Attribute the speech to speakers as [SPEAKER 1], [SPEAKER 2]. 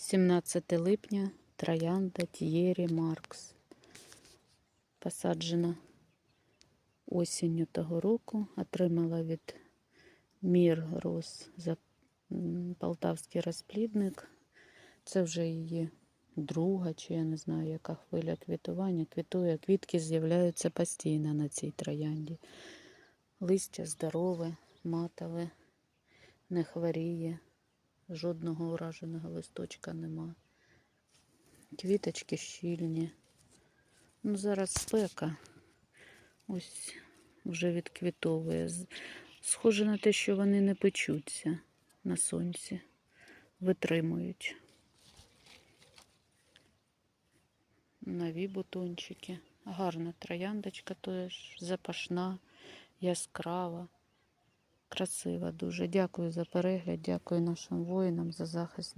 [SPEAKER 1] 17 липня троянда Тієрі Маркс. Посаджена осінню того року. Отримала від Мір Рос за полтавський розплідник. Це вже її друга, чи я не знаю, яка хвиля квітування. Квітує, квітки з'являються постійно на цій троянді. Листя здорове, матове, не хворіє, жодного ураженого листочка нема. Квіточки щільні. Ну, зараз спека. Ось вже відквітовує. Схоже на те, що вони не печуться на сонці, витримують. Нові бутончики. Гарна трояндочка теж запашна, яскрава, красива дуже. Дякую за перегляд, дякую нашим воїнам за захист.